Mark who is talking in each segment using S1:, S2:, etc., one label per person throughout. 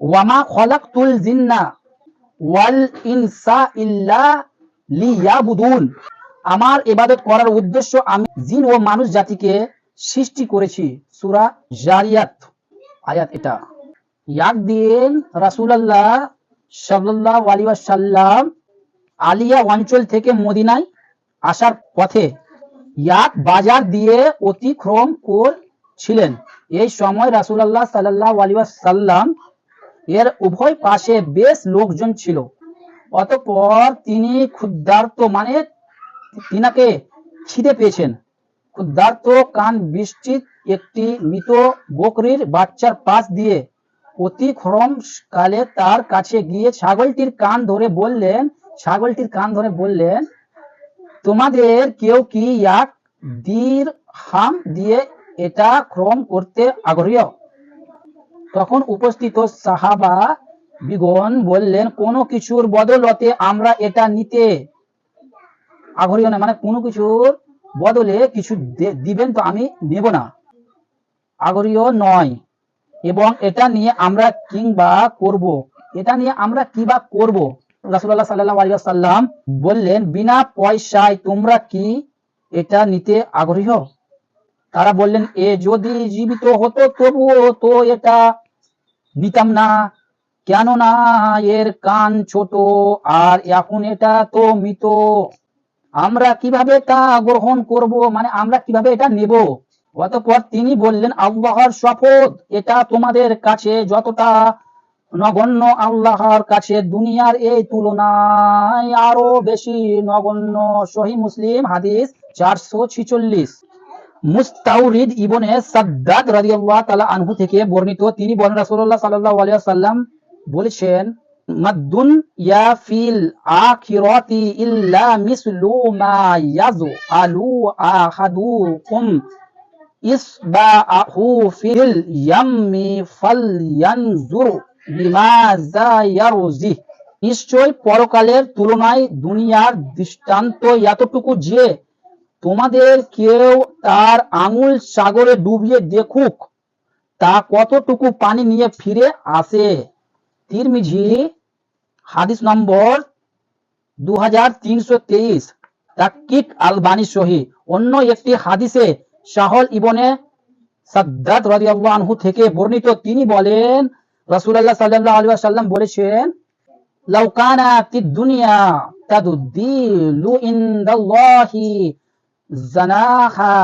S1: ওয়ামা খলাকতুল জিন্না ওয়াল ইনসা ইল্লা লিয়াবুদুন। আমার ইবাদত করার উদ্দেশ্য আমি জিন ও মানুষ জাতিকে সৃষ্টি করেছি। সূরা জারিয়াত, আয়াত এটা। একদিন রাসূলুল্লাহ সাল্লাল্লাহু আলাইহি ওয়াসাল্লাম আলিয়া অঞ্চল থেকে মদিনায় আসার পথে এক বাজার দিয়ে অতিক্রম করছিলেন। এই সময় রাসূলুল্লাহ সাল্লাল্লাহু আলাইহি ওয়াসাল্লাম এর উভয় পাশে বেশ লোকজন ছিল। অতঃপর তিনি ক্ষুদ্রার্ত মানে তিনাকে খিদে পেয়েছেন। ক্ষুদ্রার্ত কান বৃষ্টিত একটি মৃত বকরির বাচ্চার পাশ দিয়ে অতিক্রম কালে তার কাছে গিয়ে ছাগলটির কান ধরে বললেন, ছাগলটির কান ধরে বললেন, তোমাদের কেউ কি এক দীর হাম দিয়ে এটা ক্রম করতে আগ্রহী? তখন উপস্থিত সাহাবা বিগণ বললেন, কোনো কিছুর বদলতে আমরা এটা নিতে আগ্রহী না। মানে কোনো কিছুর বদলে কিছু দিবেন তো আমি নেব না। আগ্রহী নয়। এবং এটা নিয়ে আমরা কিংবা করব? এটা নিয়ে আমরা কি বা করব? রাসূলুল্লাহ সাল্লাল্লাহু আলাইহি ওয়াসাল্লাম বললেন, বিনা পয়সায় তোমরা কি এটা নিতে আগ্রহী? তারা বললেন, এ যদি জীবিত হতো, তবুও তো এটা নিতাম না। কেননা এর কান ছোট আর এখন এটা তো মৃত। আমরা কীভাবে তা গ্রহণ করব? মানে আমরা কীভাবে এটা নেব? অতঃপর তিনি বললেন, আল্লাহর শপথ এটা তোমাদের কাছে যতটা নগণ্য, আল্লাহর কাছে দুনিয়ার এই তুলনায় আরও বেশি নগণ্য। সহি মুসলিম হাদিস চারশো ছিচল্লিশ। মুস্তাউরিদ ইবনে সাদ্দাদ রাদিয়াল্লাহু তাআলা আনহু থেকে বর্ণিত, তিনি বলেন, রাসূলুল্লাহ সাল্লাল্লাহু আলাইহি বলেছেন ইয়া ফিল আখিরাতি ইল্লা মিসলু মা আলু আহাদুকুম ফিল নিশ্চয় পরকালের তুলনায় দুনিয়ার দৃষ্টান্ত এতটুকু যে তোমাদের কেউ তার আঙুল সাগরে ডুবিয়ে দেখুক, তা কতটুকু পানি নিয়ে ফিরে আসে? তিরমিজি, হাদিস নম্বর দু হাজার তিনশো তেইশ সহি। অন্য একটি হাদিসে শাহল ইবনে সাদ্দাত থেকে বর্ণিত, তিনি বলেন, রাসূলুল্লাহ সাল্লাল্লাহু আলাইহি ওয়াসাল্লাম বলেছেন, লাউ দুনিয়া তাদুদ্দিলু ইনদাল্লাহি জানাহা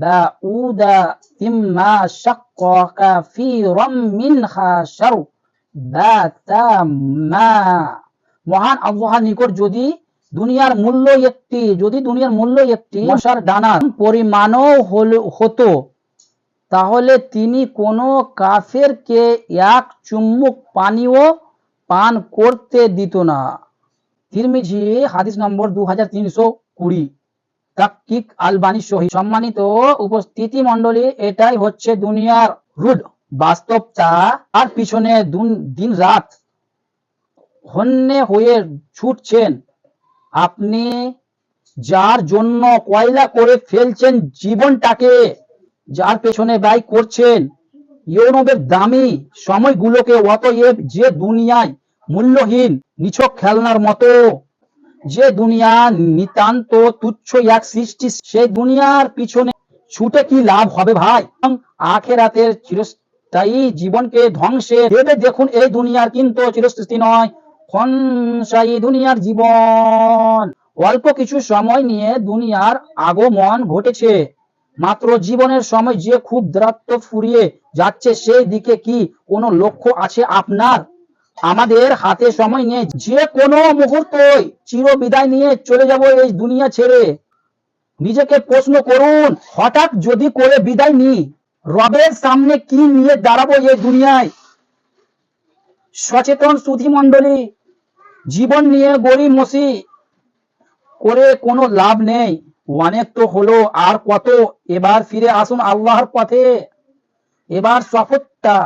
S1: বাউদা তিম্মা শাক্কা কাফীরাম মিনহা শার বাতামা মহান আল্লাহর নিকট যদি দুনিয়ার মূল্য একটি, যদি দুনিয়ার মূল্য একটি মশার ডানার পরিমাণও হতো, তাহলে তিনি কোনো কাফেরকে এক চুম্বুক পানিও পান করতে দিত না। তিরমিজি হাদিস নম্বর দু হাজার তিনশো কুড়ি। তাকিক আলবানি সহি সম্মানিত উপস্থিতি মন্ডলী এটাই হচ্ছে দুনিয়ার রুড বাস্তবতা আর পিছনে দিন রাত হন্যে হয়ে ছুটছেন। আপনি যার জন্য কয়লা করে ফেলছেন জীবনটাকে, যার পেছনে ব্যয় করছেন, ইউরোপের দামি সময়গুলোকে, অতএব যে দুনিয়ায় মূল্যহীন, নিছক খেলনার মতো যে দুনিয়া নিতান্ত তুচ্ছ এক সৃষ্টি, সেই দুনিয়ার পিছনে ছুটে কি লাভ হবে ভাই? আখেরাতের চিরস্থায়ী জীবনকে ধ্বংসে ভেবে দেখুন, এই দুনিয়ার কিন্তু চিরস্থায়ী নয়, ক্ষণস্থায়ী দুনিয়ার জীবন। অল্প কিছু সময় নিয়ে দুনিয়ার আগমন ঘটেছে, মাত্র জীবনের সময় যে খুব দ্রাত্ত ফুরিয়ে যাচ্ছে, সেই দিকে কি কোনো লক্ষ্য আছে আপনার? আমাদের হাতে সময় নেই। যে কোনো মুহূর্তই চির বিদায় নিয়ে চলে যাব এই দুনিয়া ছেড়ে। নিজেকে প্রশ্ন করুন, হঠাৎ যদি করে বিদায় নি রবের সামনে কি নিয়ে দাঁড়াবো এই দুনিয়ায়? সচেতন সুধি মন্ডলী জীবন নিয়ে গরিব মসি, করে কোনো লাভ নেই। অনেক তো হলো, আর কত? এবার ফিরে আসুন আল্লাহর পথে। এবার শপথটা